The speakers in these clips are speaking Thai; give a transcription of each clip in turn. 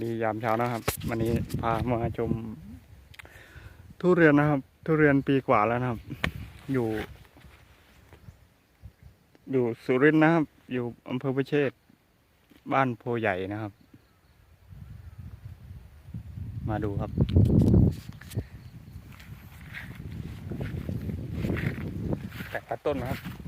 ดียามเช้านะครับ วันนี้พามาชม ทุเรียนนะครับ ทุเรียนปีกว่าแล้วนะครับ อยู่ อยู่สุรินทร์นะครับ อยู่อำเภอประเชษฐ์บ้านโพใหญ่นะครับ มาดูครับ แต่ละต้นนะครับ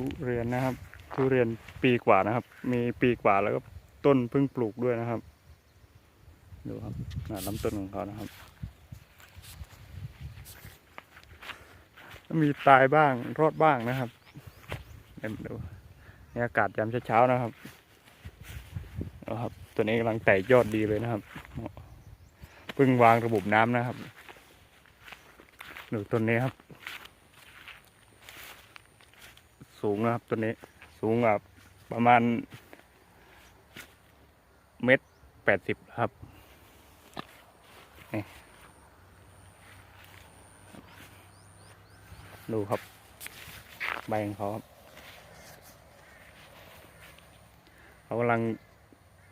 ทุเรียนนะครับ ทุเรียนปีกว่านะครับ มีปีกว่าแล้วก็ต้นเพิ่งปลูกด้วยนะครับ ดูครับน่าลำต้นของเขานะครับ มีตายบ้างรอดบ้างนะครับเดี๋ยวมดูนี่อากาศยามเช้าๆนะครับเอาครับ ตัวนี้กำลังแตกยอดดีเลยนะครับเพิ่งวางระบบน้ำนะครับดูต้นนี้ครับ สูงนะครับตัวนี้สูงแบบประมาณเมตรแปดสิบครับนี่ดูครับใบของเขาครับเขากำลัง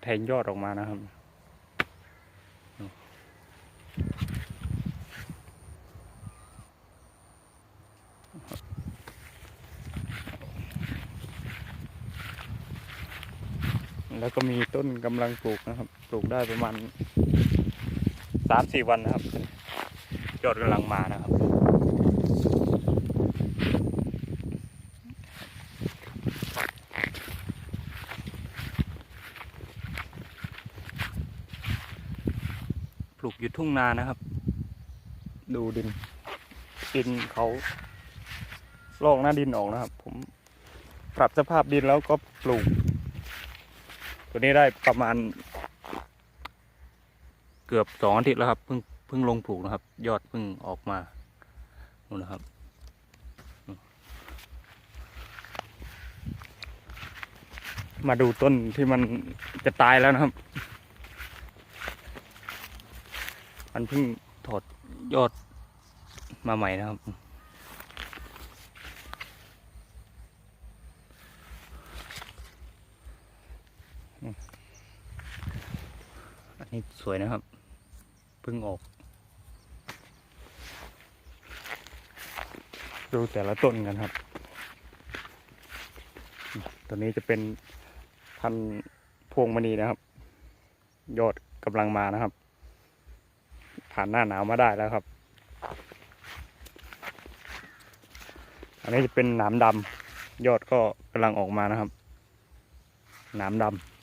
แทงยอดออกมานะครับ แล้วก็มีต้นกำลังปลูกนะครับ ปลูกได้ประมาณสามสี่วันนะครับยอดกำลังมานะครับ ปลูกอยู่ทุ่งนานะครับ ดูดิน ดินเขาลอกหน้าดินออกนะครับ ผมปรับสภาพดินแล้วก็ปลูก ตัวนี้ได้ประมาณ เกือบสองอาทิตย์แล้วครับเพิ่งเพิ่งลงปลูกนะครับ ยอดเพิ่งออกมานู่นนะครับมาดูต้นที่มันจะตายแล้วนะครับ มันเพิ่งถอดยอดมาใหม่นะครับ นนี้สวยนะครับเพิ่งออก ดูแต่ละต้นกันครับ ตัวนี้จะเป็นพันพวงมณีนะครับ ยอดกำลังมานะครับ ผ่านหน้าหนาวมาได้แล้วครับ อันนี้จะเป็นหนามดำยอดก็กำลังออกมานะครับ หนามดำ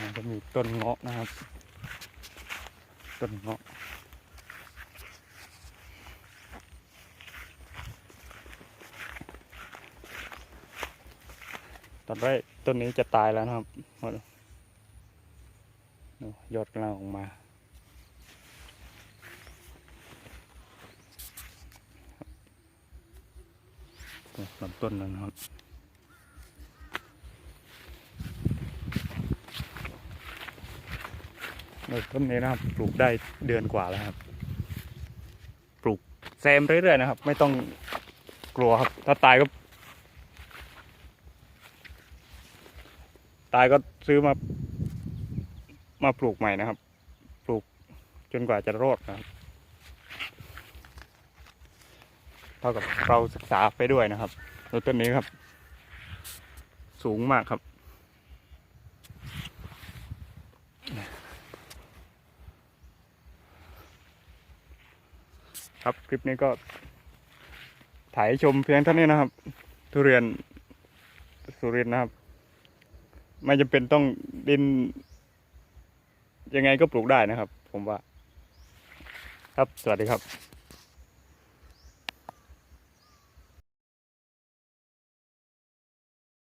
มันจะมีต้นเงาะนะครับ ต้นเงาะตอนแรกต้นนี้จะตายแล้วนะครับดูยอดกำลังออกมา ลำต้นแล้วนะครับ ใน ต้นนี้นะครับ ปลูกได้เดือนกว่าแล้วครับ ปลูกแซมเรื่อยๆนะครับ ไม่ต้องกลัวครับ ถ้าตายก็ ตายก็ซื้อมา มาปลูกใหม่นะครับ ปลูกจนกว่าจะรอดนะครับเท่ากับเราศึกษาไปด้วยนะครับแล้วต้นนี้ครับ สูงมากครับ ครับคลิปนี้ก็ ถ่ายชมเพียงเท่านี้นะครับ ทุเรียนสุรินนะครับ ไม่จำเป็นต้องดิน ยังไงก็ปลูกได้นะครับ ผมว่า ครับสวัสดีครับ